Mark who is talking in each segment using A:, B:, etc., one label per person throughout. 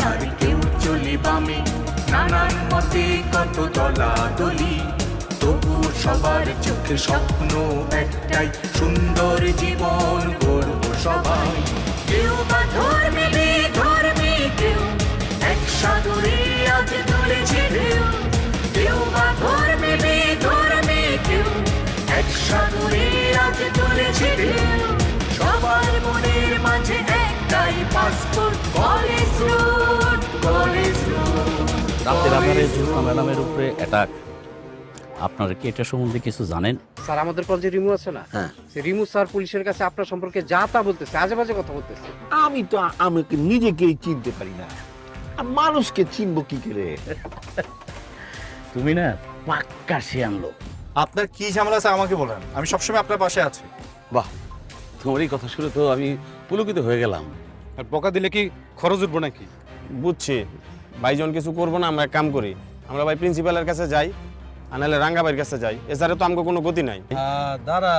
A: আর কেউ নানান মতে কত তবু সবার চোখে স্বপ্ন একটাই, সুন্দর জীবন গর্ব সবাই। কেউ বা ধর্মে ধর্মে কেউ, এক আজ কেউ বা ধর্মে ধর্মে কেউ, এক আজ সবার মনের মাঝে
B: রাতের আধারে জুলফা ম্যাডামের উপরে অ্যাটাক আপনারা কি এটা সম্বন্ধে কিছু জানেন?
C: স্যার আমাদের কলেজে রিমু আছে না?
B: হ্যাঁ।
C: সে রিমু স্যার পুলিশের কাছে আপনার সম্পর্কে যা তা বলতেছে আজে বাজে কথা বলতেছে।
D: আমি তো আমাকে নিজেকেই চিনতে পারি না। মানুষকে চিনবো কি করে?
B: তুমি না পাক্কা সে আনলো
E: আপনার কি ঝামেলা আছে আমাকে বলেন। আমি সবসময় আপনার পাশে আছি।
F: বাহ তোমার এই কথা শুনে তো আমি পুলকিত হয়ে গেলাম।
G: আর বকা দিলে কি খরচ উঠবো নাকি?
H: বুঝছি। ভাইজন কিছু করব না আমরা এক কাম করি। আমরা ভাই প্রিন্সিপালের কাছে যাই আর নাহলে রাঙ্গা ভাইয়ের কাছে যাই। এছাড়া তো আমাকে কোনো গতি নাই।
G: দাঁড়া।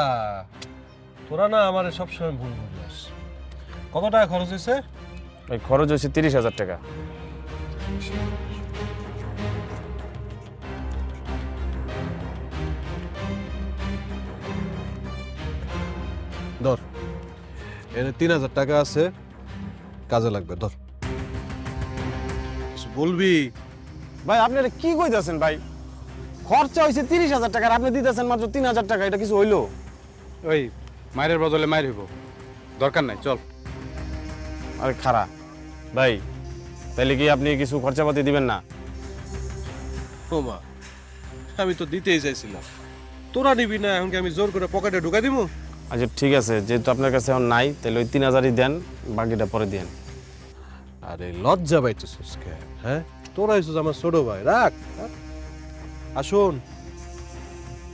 G: তোরা না আমার সবসময় ভুল বুঝাস কত টাকা খরচ হয়েছে?
H: ওই খরচ হচ্ছে তিরিশ হাজার টাকা।
G: ধর এনে তিন হাজার টাকা আছে। কাজে লাগবে ধর। বলবি?
H: ভাই আপনারা কি কইতাছেন ভাই? খরচা হয়েছে তিরিশ হাজার টাকা আপনি দিতেছেন মাত্র তিন হাজার টাকা এটা কিছু হইল?
G: ওই মায়ের বদলে মায়ের হইব। দরকার নাই চল।
H: আরে খারা ভাই তাহলে কি আপনি কিছু খরচাপাতি দিবেন না?
G: ও মা আমি তো দিতেই চাইছিলাম। তোরা নিবি না এখন কি আমি জোর করে পকেটে ঢুকা দিব
H: আচ্ছা ঠিক আছে যেহেতু আপনার কাছে এখন নাই তাহলে ওই তিন হাজারই দেন বাকিটা পরে দেন
G: আরে লজ্জা পাইতেছিস কে? হ্যাঁ? তোরা হইছিস আমার ছোট ভাই রাখ রাখ। আসুন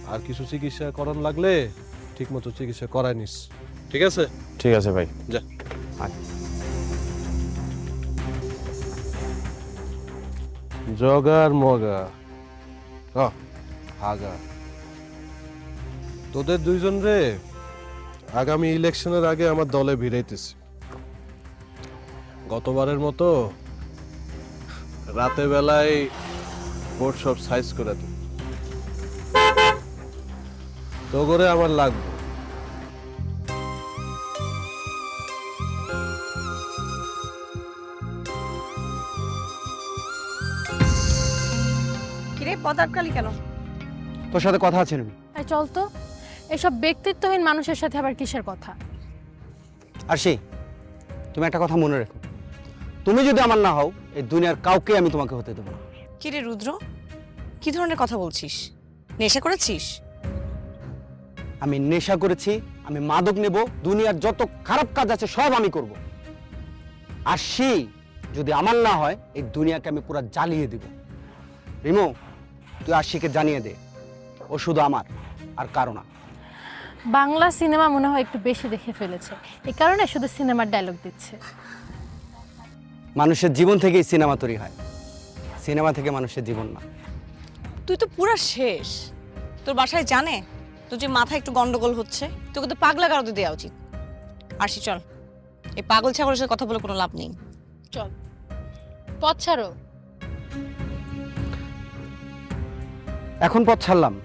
G: আর কিছু চিকিৎসা করার লাগলে ঠিক মতো চিকিৎসা করাই নিস ঠিক আছে?
H: ঠিক আছে ভাই।
G: যা। জগার মগা। আহ, আগা তোদের দুইজন রে আগামী ইলেকশনের আগে আমার দলে ভিড়াইতেছি। গতবারের মতো রাতে বেলায় ভোট সব সাইজ করে দিই তো করে আমার লাগবে।
I: কিরে পদার্থকালি কেন?
C: তোর সাথে কথা আছে
I: এই চল তো। এসব ব্যক্তিত্বহীন মানুষের সাথে আবার কিসের কথা?
C: আর সেই তুমি একটা কথা মনে রেখো। তুমি যদি আমার না হও এই দুনিয়ার কাউকে আমি তোমাকে হতে দেবো না।
I: কিরে রুদ্র? কি ধরনের কথা বলছিস? নেশা করেছিস?
C: আমি নেশা করেছি আমি মাদক নেব দুনিয়ার যত খারাপ কাজ আছে সব আমি করব। আর সেই যদি আমার না হয় এই দুনিয়াকে আমি পুরো জ্বালিয়ে দিব। রিমো তুই আশিকে জানিয়ে দে ও শুধু আমার আর কারও না।
I: বাংলা সিনেমা মনে হয় একটু বেশি দেখে ফেলেছে। এই কারণে শুধু সিনেমার ডায়লগ দিচ্ছে।
C: মানুষের জীবন থেকেই সিনেমা তৈরি হয়। সিনেমা থেকে মানুষের জীবন না।
I: তুই তো পুরা শেষ। তোর বাসায় জানে? তোর যে মাথায় একটু গন্ডগোল হচ্ছে তোকে তো পাগলা গারদে দেওয়া উচিত। আসি চল। এই পাগল ছাগলের সাথে কথা বলে কোনো লাভ নেই। চল। পথ ছাড়ো।
C: এখন পথ ছাড়লাম।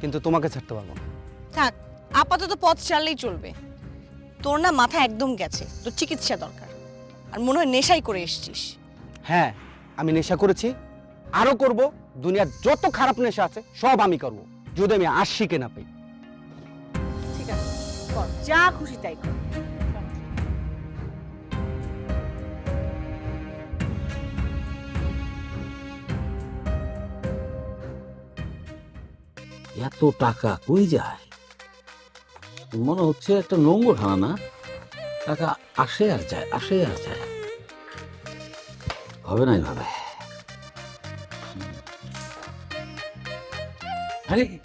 C: কিন্তু তোমাকে ছাড়তে পারব না।
I: থাক আপাতত পথ চাললেই চলবে। তোর না মাথা একদম গেছে তোর চিকিৎসা দরকার। আর মনে হয় নেশাই করে এসছিস।
C: হ্যাঁ আমি নেশা করেছি আরও করব দুনিয়ার যত খারাপ নেশা আছে সব আমি করব। যদি আমি আশিকে না পাই।
I: ঠিক আছে কর যা খুশি তাই কর।
B: এত টাকা কই যায়? মনে হচ্ছে একটা নোংর হানা না? টাকা আসে আর যায় আসে আর যায়। হবে না এভাবে। আরে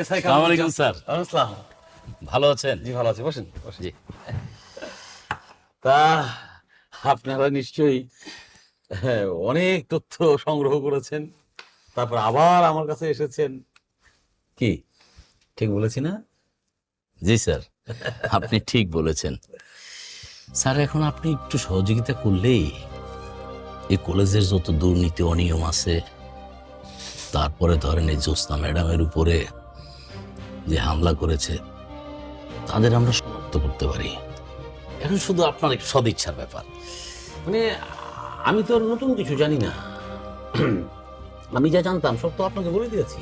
B: আসসালামু আলাইকুম স্যার। আসসালাম। ভালো আছেন?
F: জি ভালো আছে বসেন।
B: জি। তা আপনারা নিশ্চয়ই হ্যাঁ, অনেক তথ্য সংগ্রহ করেছেন তারপর আবার আমার কাছে এসেছেন। কি? ঠিক বলেছি না? জি, স্যার। আপনি ঠিক বলেছেন।
F: স্যার, এখন আপনি একটু সহযোগিতা করলেই এই কলেজের যত দুর্নীতি অনিয়ম আছে, তারপরে ধরেন এই জ্যোৎস্না ম্যাডামের উপরে যে হামলা করেছে, তাদের আমরা শনাক্ত করতে পারি। এখন শুধু আপনার সদিচ্ছার ব্যাপার।
B: মানে আমি তো নতুন কিছু জানি না। আমি যা জানতাম, সব তো আপনাকে বলে দিয়েছি।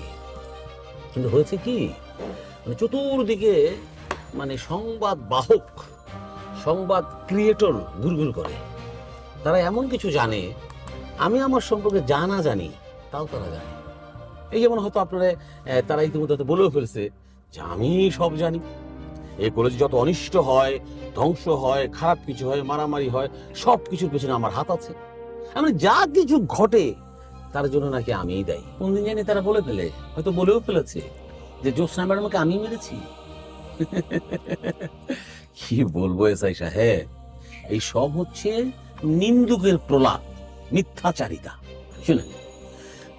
B: কিন্তু হয়েছে কি? মানে চতুর্দিকে মানে সংবাদ বাহক, সংবাদ ক্রিয়েটর ঘুরঘুর করে। তারা এমন কিছু জানে, আমি আমার সম্পর্কে জানা জানি, তাও তারা জানে। এই যেমন হয়তো আপনারা তারা ইতিমধ্যে বলেও ফেলছে যে আমি সব জানি। এই কলেজে যত অনিষ্ট হয়, ধ্বংস হয়, খারাপ কিছু হয়, মারামারি হয় সব কিছুর পেছনে আমার হাত আছে। এমন যা কিছু ঘটে তার জন্য নাকি আমিই দায়ী। কোনদিন জানি তারা বলে ফেলে, হয়তো বলেও ফেলেছে যে জ্যোৎস্না ম্যাডামকে আমি মেরেছি। কি বলব এসআই সাহেব? এই সব হচ্ছে নিন্দুকের প্রলাপ, মিথ্যাচারিতা। শুনেন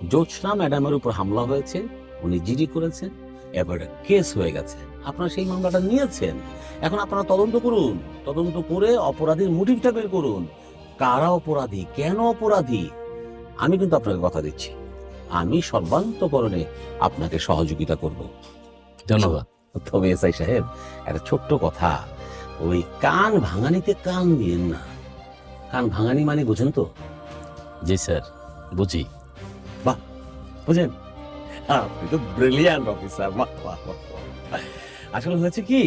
B: জ্যোৎস্না ম্যাডামের উপর হামলা হয়েছে, উনি জিডি করেছেন এবার কেস হয়ে গেছে। আপনারা সেই মামলাটা নিয়েছেন। এখন আপনারা তদন্ত করুন, তদন্ত করে অপরাধীর মোটিভটা বের করুন। কারা অপরাধী? কেন অপরাধী? আমি কিন্তু আপনাকে কথা দিচ্ছি। আমি সর্বান্তকরণে আপনাকে সহযোগিতা করব।
F: ধন্যবাদ।
B: তবে এসআই সাহেব একটা ছোট্ট কথা। ওই কান ভাঙানিতে কান দিয়েন না। কান ভাঙানি মানে বুঝেন তো?
F: জি স্যার বুঝি।
B: বাহ বুঝেন। আপনি তো ব্রিলিয়ান্ট অফিসার আসলে হয়েছে কি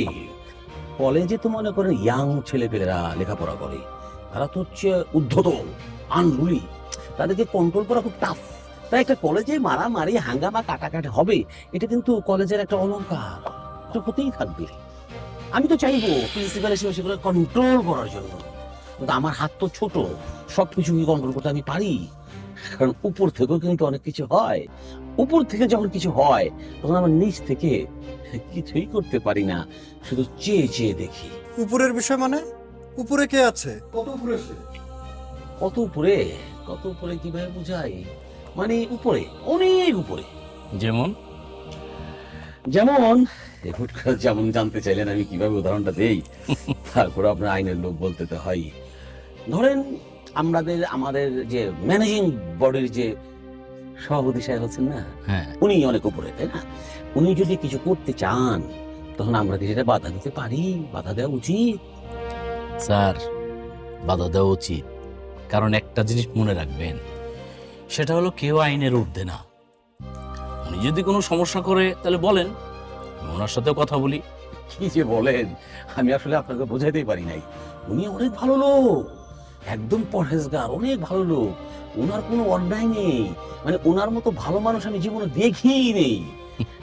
B: কলেজে তো মনে করেন ইয়াং ছেলেপেলেরা লেখাপড়া করে। তারা তো হচ্ছে উদ্ধত আনরুলি তাদেরকে কন্ট্রোল করা খুব টাফ তাই একটা কলেজে মারামারি হাঙ্গামা কাটাকাটি হবে এটা কিন্তু কলেজের একটা অলংকার এটা হতেই থাকবে। আমি তো চাইব প্রিন্সিপাল হিসেবে সেগুলো কন্ট্রোল করার জন্য। কিন্তু আমার হাত তো ছোট সব কিছু কন্ট্রোল করতে আমি পারি? কারণ উপর থেকেও কিন্তু অনেক কিছু হয়। উপর থেকে যখন কিছু হয় তখন আমার নিচ থেকে কিছুই করতে পারি না শুধু চেয়ে চেয়ে দেখি।
E: উপরের বিষয় মানে? উপরে কে আছে? কত উপরে
B: কত উপরে? কত উপরে কীভাবে বোঝাই মানে উপরে অনেক উপরে।
F: যেমন?
B: যেমন হুট করে যেমন জানতে চাইলেন আমি কীভাবে উদাহরণটা দেই তারপর আপনার আইনের লোক বলতে তো হয়। ধরেন আমাদের আমাদের যে ম্যানেজিং বডির যে সভাপতি সাহেব আছেন না
F: হ্যাঁ।
B: উনি অনেক উপরে তাই না? উনি যদি কিছু করতে চান তখন আমরা কি সেটা বাধা দিতে পারি? বাধা দেওয়া উচিত?
F: স্যার বাধা দেওয়া উচিত। কারণ একটা জিনিস মনে রাখবেন, সেটা হলো কেউ আইনের ঊর্ধ্বে না। উনি যদি কোনো সমস্যা করে, তাহলে বলেন ওনার সাথেও কথা বলি।
B: কি যে বলেন, আমি আসলে আপনাকে বোঝাইতেই পারি নাই। উনি অনেক ভালো লোক, একদম পরহেজগার, অনেক ভালো লোক। ওনার কোনো অন্যায় নেই। মানে ওনার মতো ভালো মানুষ আমি জীবনে দেখিই নেই।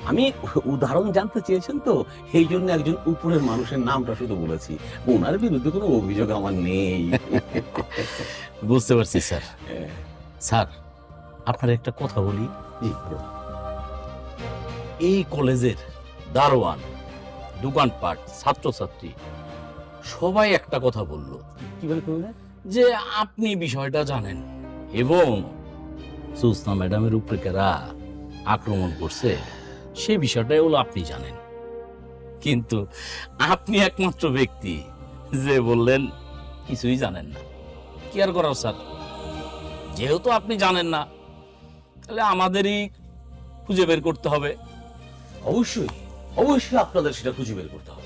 B: আমি উদাহরণ জানতে চেয়েছেন তো এই জন্য একজন উপরের মানুষের নামটা শুধু বলেছি। ওনার বিরুদ্ধে কোনো অভিযোগ আমার নেই।
F: বুঝতে পারছি স্যার।
B: হ্যাঁ।
F: স্যার আপনার একটা কথা বলি। এই কলেজের দারোয়ান দোকানপাট ছাত্রছাত্রী সবাই একটা কথা বলল।
B: কি
F: যে আপনি বিষয়টা জানেন এবং সুস্না ম্যাডামের উপরে কারা আক্রমণ করছে। সেই বিষয়টাই হলো আপনি জানেন। কিন্তু আপনি একমাত্র ব্যক্তি যে বললেন কিছুই জানেন না। কি আর করার স্যার? যেহেতু আপনি জানেন না তাহলে আমাদেরই খুঁজে বের করতে হবে।
B: অবশ্যই অবশ্যই আপনাদের সেটা খুঁজে বের করতে হবে।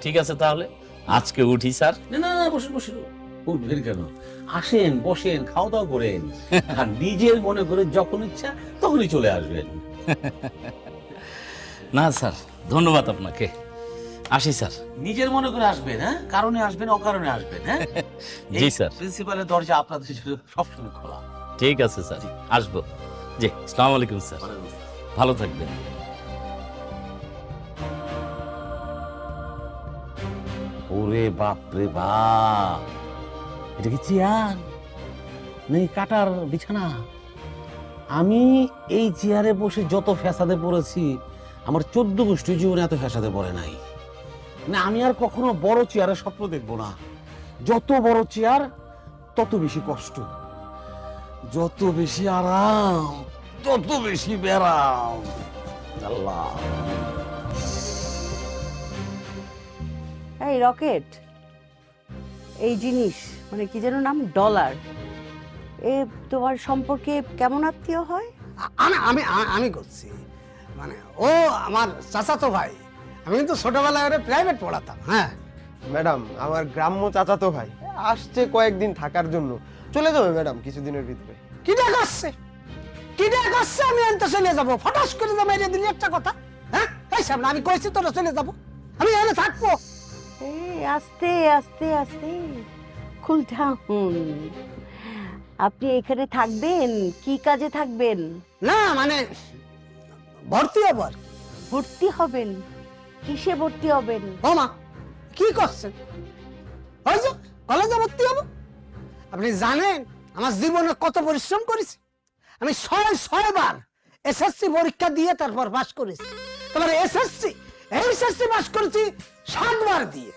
F: ঠিক আছে তাহলে আজকে উঠি স্যার।
B: না না না বসুন বসুন। উঠবেন কেন? আসেন বসেন খাওয়া দাওয়া করেন। আর নিজের মনে করে যখন ইচ্ছা তখনই চলে আসবেন।
F: না স্যার। ধন্যবাদ আপনাকে। আসি স্যার।
B: নিজের মনে করে আসবেন হ্যাঁ? কারণে আসবেন অকারণে আসবেন হ্যাঁ?
F: জি, স্যার।
B: প্রিন্সিপালের দরজা আপনাদের জন্য সবসময় খোলা।
F: ঠিক আছে স্যার। আসব। জি আসসালামু আলাইকুম স্যার। ভালো থাকবেন।
B: ওরে বাপ রে বাপ। এটা কি চেয়ার? নেই কাটার বিছানা? আমি এই চেয়ারে বসে যত ফ্যাসাদে পড়েছি আমার চোদ্দ গোষ্ঠী জীবনে এত ফ্যাসাদে পড়ে নাই। না আমি আর কখনো বড় চেয়ারে স্বপ্ন দেখব না। যত বড় চেয়ার তত বেশি কষ্ট। যত বেশি আরাম তত বেশি ব্যারাম। আল্লাহ।
J: এই রকেট এই জিনিস মানে কি যেন নাম? ডলার। এ তোমার সম্পর্কে কেমন আত্মীয় হয়?
C: আমি আমি আমি করছি। মানে ও আমার চাচাতো ভাই। আমি কিন্তু ছোটবেলায় ওরে প্রাইভেট পড়াতাম হ্যাঁ।
K: ম্যাডাম আমার গ্রাম্য চাচাতো ভাই আসছে কয়েকদিন থাকার জন্য। চলে যাবে ম্যাডাম কিছুদিনের ভিতরে।
C: কি ডাক আসছে? কি ডাক আসছে? আমি এনতে চলে যাব। ফটাস করে যাব মেরে দিলি একটা কথা হ্যাঁ? এই সামনে আমি কইছি তোরা চলে যাব। আমি এখানে থাকব।
J: এই আস্তে আস্তে আস্তে। কুল ডাউন আপনি এখানে থাকবেন? কি কাজে থাকবেন?
C: না মানে ভর্তি কি।
J: ভর্তি হবেন। কিসে ভর্তি হবেন?
C: ও মা কি করছেন? ওই যে কলেজে ভর্তি হব। আপনি জানেন আমার জীবনে কত পরিশ্রম করেছি। আমি ছয় ছয় বার এসএসসি পরীক্ষা দিয়ে তারপর পাস করেছি। তোমার এসএসসি এইচএসসি পাস করেছি সাতবার দিয়ে।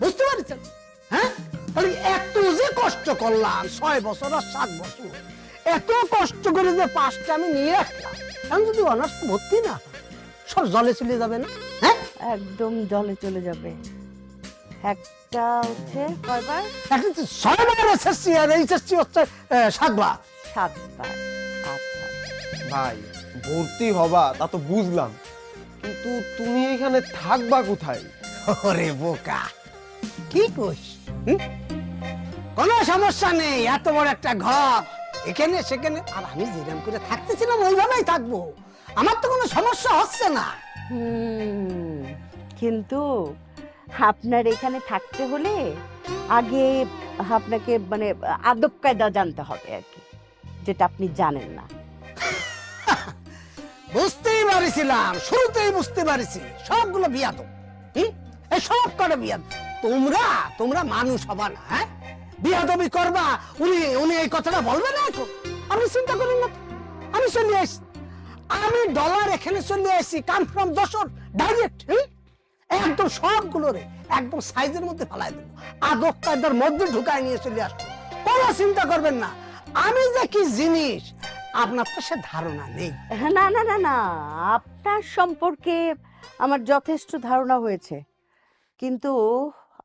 C: বুঝতে পারছেন? হ্যাঁ? তাহলে এত যে কষ্ট করলাম ছয় বছর আর সাত বছর। এত কষ্ট করে যে পাসটা আমি নিয়ে রাখলাম আমি যদি অনার্স ভর্তি না সব জলে চলে যাবে না? হ্যাঁ?
J: একদম জলে চলে যাবে। একটা হচ্ছে কয়বার?
C: এখন তো ছয়বার এসএসসি আর এইচএসসি হচ্ছে আহ, সাতবার।
J: সাতবার। আচ্ছা।
K: ভাই ভর্তি হবা তা তো বুঝলাম। কিন্তু তুমি এখানে থাকবা কোথায়?
C: ওরে বোকা কি কইস হুম? কোনো সমস্যা নেই এত বড় একটা ঘর। এখানে সেখানে। আর আমি যেরকম করে থাকতেছিলাম ওইভাবেই থাকব। আমার তো কোনো সমস্যা হচ্ছে না।
J: হুম, কিন্তু আপনার এখানে থাকতে হলে আগে আপনাকে মানে আদব কায়দা জানতে হবে আর কি যেটা আপনি জানেন না।
C: বুঝতেই পারিছিলাম শুরুতেই বুঝতে পারিছি সবগুলো বিয়াদ এই সব করে বিয়াদ তোমরা তোমরা মানুষ হবা না হ্যাঁ? বিয়াদবি করবা? উনি উনি এই কথাটা বলবে না এখন? আপনি চিন্তা করেন না। আমি চলে আসি আমি ডলার এখানে চলে আসি কাম ফ্রম যশোর ডাইরেক্ট একদম সবগুলো রে একদম সাইজের মধ্যে ফেলাই দেবো। আদব কায়দার মধ্যে ঢুকায় নিয়ে চলে আসব। কোনো চিন্তা করবেন না। আমি যে কি জিনিস, আপনার তো সে ধারণা নেই।
J: না না না না। আপনার সম্পর্কে আমার যথেষ্ট ধারণা হয়েছে। কিন্তু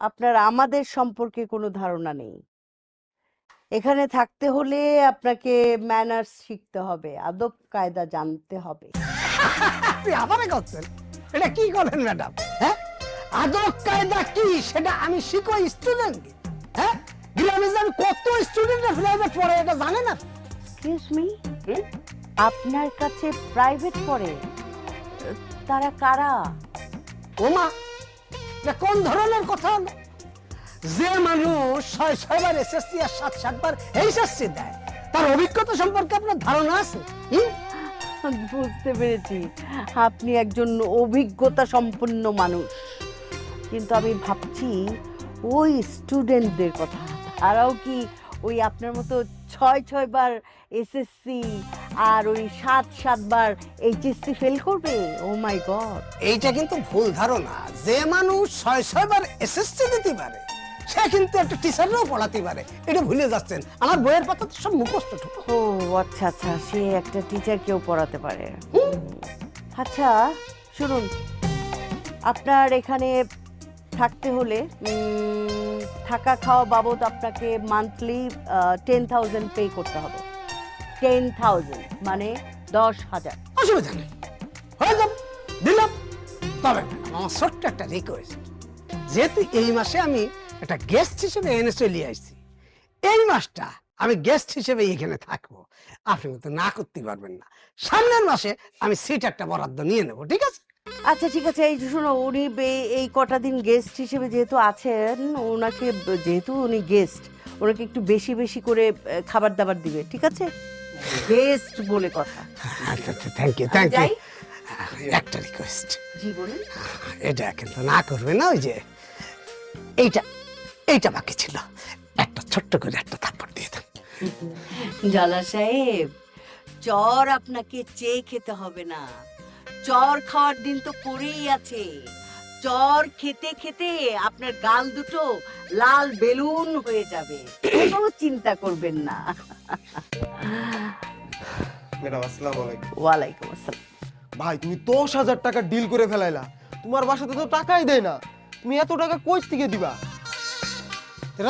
J: আপনার আমাদের সম্পর্কে কোনো ধারণা নেই। এখানে থাকতে হলে আপনাকে ম্যানার্স শিখতে হবে আদব কায়দা জানতে হবে।
C: আপনি আবারে করছেন? এটা কি করেন ম্যাডাম হ্যাঁ? আদব কায়দা কি সেটা আমি শিখো স্টুডেন্টকে হ্যাঁ? গ্রামে কত স্টুডেন্টের প্রাইভেট পড়ে এটা জানেন না
J: এক্সকিউজ মি আপনার কাছে প্রাইভেট পড়ে? তারা কারা?
C: ওমা এটা কোন ধরনের কথা? যে মানুষ ছয় ছয়বার এসএসসি আর সাত সাতবার এইচএসসি দেয়, তার অভিজ্ঞতা সম্পর্কে আপনার ধারণা আছে?
J: বুঝতে পেরেছি। আপনি একজন অভিজ্ঞতা সম্পন্ন মানুষ। কিন্তু আমি ভাবছি ওই স্টুডেন্টদের কথা। তারাও কি ওই আপনার মতো ছয় ছয়বার এসএসসি আর ওই সাত সাতবার এইচএসসি ফেল করবে? Oh my God.
C: এইটা কিন্তু ভুল ধারণা। যে মানুষ ছয় ছয়বার এসএসসি দিতে পারে সে কিন্তু একটা টিচাররাও পড়াতে পারে। এটা ভুলে যাচ্ছেন। আমার বইয়ের পাতা তো সব মুখস্থ
J: ও আচ্ছা আচ্ছা। সে একটা টিচার কেউ পড়াতে পারে। আচ্ছা শুনুন। আপনার এখানে থাকতে হলে থাকা খাওয়া বাবদ আপনাকে মান্থলি টেন থাউজেন্ড পে করতে হবে। টেন থাউজেন্ড মানে দশ হাজার।
C: অসুবিধা নেই। হয়ে যাবে। দিলাম। তবে আমার ছোট্ট একটা রিকোয়েস্ট যেহেতু এই মাসে আমি একটা গেস্ট হিসেবে এনে চলে আসছি, এই মাসটা আমি গেস্ট হিসেবে এখানে থাকব। আপনি কিন্তু না করতে পারবেন না। সামনের মাসে আমি সিট একটা বরাদ্দ নিয়ে নেব, ঠিক আছে?
J: আচ্ছা ঠিক আছে এই যে শোনো উনি বে- এই কটা দিন গেস্ট হিসেবে যেহেতু আছেন ওনাকে যেহেতু উনি গেস্ট ওনাকে একটু বেশি বেশি করে খাবার দাবার দিবে ঠিক আছে? গেস্ট বলে কথা।
C: আচ্ছা আচ্ছা থ্যাংক ইউ থ্যাংক ইউ একটা রিকোয়েস্ট
J: জি বলুন।
C: এটা কিন্তু না করবে না ওই যে এইটা এইটা বাকি ছিল। একটা ছোট্ট করে একটা থাপ্পড় দিয়ে দেন।
J: জালা সাহেব চর আপনাকে চেয়ে খেতে হবে না। চর খাওয়ার দিন তো পড়েই আছে। চর খেতে খেতে আপনার গাল দুটো লাল বেলুন হয়ে যাবে। কোনো চিন্তা করবেন না।
K: ম্যাডাম আসসালামু আলাইকুম।
J: ওয়ালাইকুম আসসালাম।
K: ভাই তুমি দশ হাজার টাকা ডিল করে ফেলাইলা। তোমার বাসাতে তো টাকাই দেয় না। তুমি এত টাকা কই থেকে দিবা?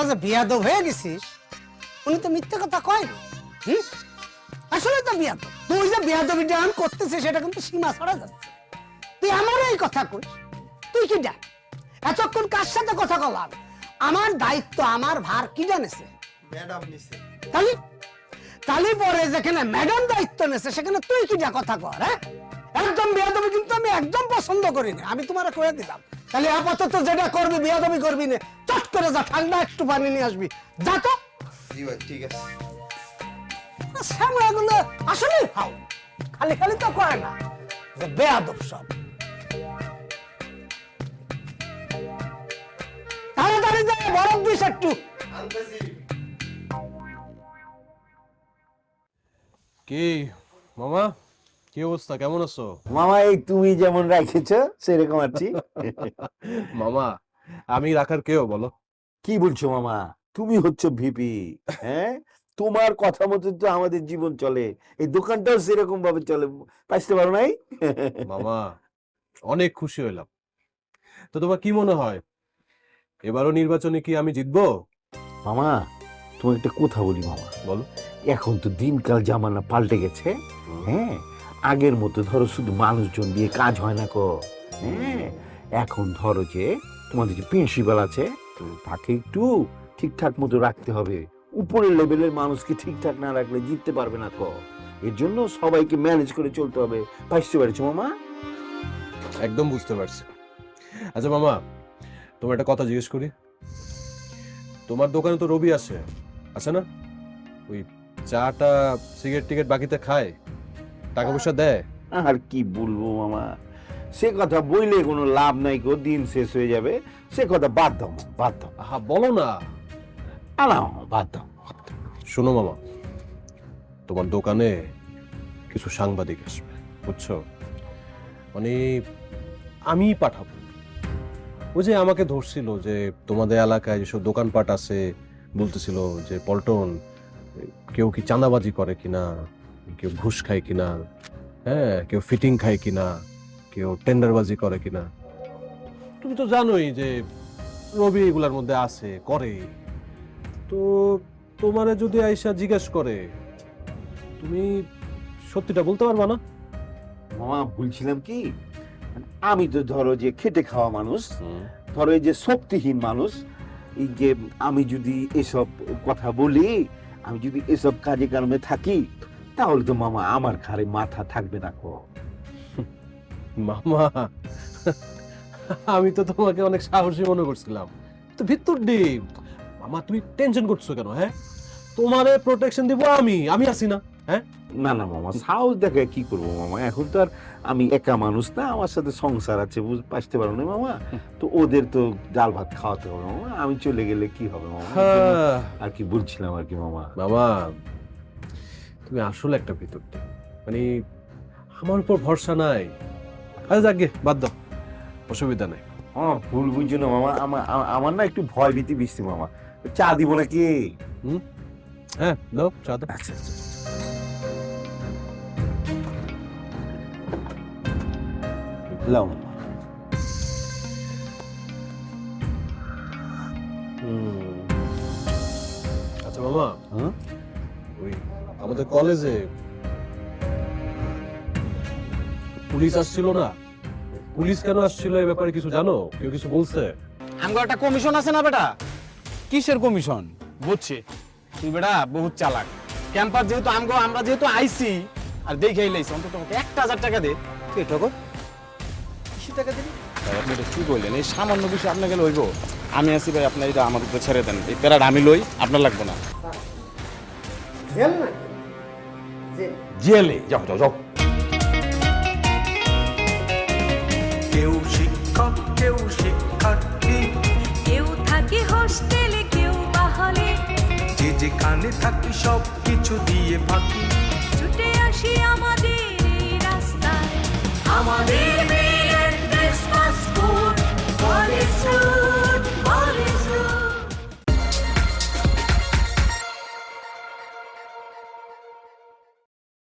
C: যে বিয়াদব হয়ে গেছিস উনি তো মিথ্যে কথা কয় হুম? আসলে তো বিয়াদব। তুই যে করতেছিস সেটা কিন্তু সীমা ছড়া যাচ্ছে। তুই এই কথা কইস? তুই কি এতক্ষণ কার সাথে কথা বলার আমার দায়িত্ব আমার ভার কি জানেছে?
K: ম্যাডাম নিছে।
C: তাহলে তাহলে পরে যেখানে ম্যাডাম দায়িত্ব নেছে সেখানে তুই কি যা কথা কর হ্যাঁ? একদম বিয়াদবি কিন্তু আমি একদম পছন্দ করি না আমি তোমার করে দিলাম তাহলে আপাতত যেটা করবি বিয়াদবি করবি না। চট করে যা ঠান্ডা একটু পানি নিয়ে আসবি। যা তো।
K: ঠিক আছে।
C: শ্যামলাগুলো আসলে খাও খালি খালি তো করে না যে বেয়াদব সব। তাড়াতাড়ি যায় বরফ দিস একটু।
G: কি মামা? কি অবস্থা? কেমন আছো?
D: মামা এই তুমি যেমন রাখেছ সেরকম আছি।
G: মামা আমি রাখার কেউ বলো।
D: কি বলছো মামা? তুমি হচ্ছ ভিপি হ্যাঁ? তোমার কথা মতো তো আমাদের জীবন চলে। এই দোকানটাও সেরকম ভাবে চলে। পাইতে পারো নাই?
G: মামা অনেক খুশি হইলাম। তো তোমার কি মনে হয়? এবারও নির্বাচনে কি আমি জিতবো?
D: মামা তোমাকে একটা কথা বলি মামা।
G: বলো।
D: এখন তো দিনকাল জামানা পাল্টে গেছে। হ্যাঁ আগের মতো ধরো শুধু মানুষজন দিয়ে কাজ হয় না কো। হ্যাঁ এখন ধরো যে তোমাদের যে প্রিন্সিপাল আছে তাকে একটু ঠিকঠাক মতো রাখতে হবে। উপরের লেভেলের মানুষকে ঠিকঠাক না রাখলে জিততে পারবে না কো। এর জন্য সবাইকে ম্যানেজ করে চলতে হবে। পাইতে পারছ মামা?
G: একদম বুঝতে পারছি। আচ্ছা মামা তোমার একটা কথা জিজ্ঞেস করি। তোমার দোকানে তো রবি আসে আছে না? ওই চাটা সিগারেট টিকেট বাকিতে খায়। টাকা পয়সা দেয়?
D: আর কি বলব মামা? সে কথা বইলে কোনো লাভ নাই গো দিন শেষ হয়ে যাবে। সে কথা বাদ দাও বাদ দাও।
G: হা বলো না। শোনো মামা, তোমার দোকানে কিছু সাংবাদিক আসবে, বুঝছ? মানে আমি পাঠাবো। ওই যে আমাকে ধরছিল যে তোমাদের এলাকায় যেসব দোকানপাট আছে, বলতেছিল যে, পল্টন, কেউ কি চাঁদাবাজি করে কিনা? কেউ ঘুষ খায় কিনা? হ্যাঁ কেউ ফিটিং খায় কিনা? কেউ টেন্ডারবাজি করে কিনা? তুমি তো জানোই যে রবি এগুলার মধ্যে আছে, করে। তো তোমারে যদি আইসা জিজ্ঞেস করে তুমি সত্যিটা বলতে পারবা না?
D: মামা বলছিলাম কি? মানে আমি তো ধরো যে খেটে খাওয়া মানুষ ধরো এই যে শক্তিহীন মানুষ এই যে আমি যদি এসব কথা বলি আমি যদি এসব কাজে কারণে থাকি তাহলে তো মামা আমার ঘাড়ে মাথা থাকবে না কো।
G: মামা আমি তো তোমাকে অনেক সাহসী মনে করছিলাম। তো ভিতর ডিম। মামা তুমি টেনশন করছ কেন হ্যাঁ? তোমারে প্রোটেকশন দিব আমি আমি আছি না হ্যাঁ?
D: না না মামা সাহস দেখে কি করব মামা? এখন তো আর আমি একা মানুষ না আমার সাথে সংসার আছে বুঝ পারতে পারো না মামা? তো ওদের তো ডাল ভাত খাওয়াতে হবে মামা। আমি চলে গেলে কি হবে মামা?
G: হ্যাঁ।
D: আর কি বলছিলাম আর কি মামা?
G: বাবা তুমি আসলে একটা ভিতর মানে আমার উপর ভরসা নাই। আরে যাক গে, বাদ দাও। অসুবিধা নাই।
D: আমার ভুল বুঝছ না মামা? আমার আমার- আমার না একটু ভয় ভীতি বৃষ্টি মামা। চা দিব নাকি?
G: হ্যাঁ দাও চা দাও।
D: আচ্ছা আচ্ছা। লাও। মামা।
G: আচ্ছা মামা।
D: হ্যাঁ?
G: ওই আমাদের কলেজে পুলিশ আসছিল না। পুলিশ কেন আসছিল এই ব্যাপারে কিছু জানো? কেউ কিছু বলছে?
H: আমার একটা কমিশন আছে না বেটা? কিসের কমিশন বুঝছি। তুই বেটা বহুত চালাক। ক্যাম্পাস যেহেতু আমগো আমরা যেহেতু আইসি আর দেখে লাইছি অন্তত তোমাকে একটা হাজার টাকা দে। এটা কর। কিসে টাকা দিবি আপনি এটা কি বললেন? এই সামান্য বিষয় আপনাকে লইব। আমি আছি ভাই আপনার এটা আমার উপরে ছেড়ে দেন। এই প্যারাটা আমি লই আপনার লাগবে না।
C: জেল নাকি জেল।
D: জেলে। যাও যাও যাও।
L: কেউ শিক্ষক কেউ
A: যেখানে থাকি সব কিছু দিয়ে
L: ফাঁকি ছুটে আসি আমাদের রাস্তায়। আমাদের কলেজ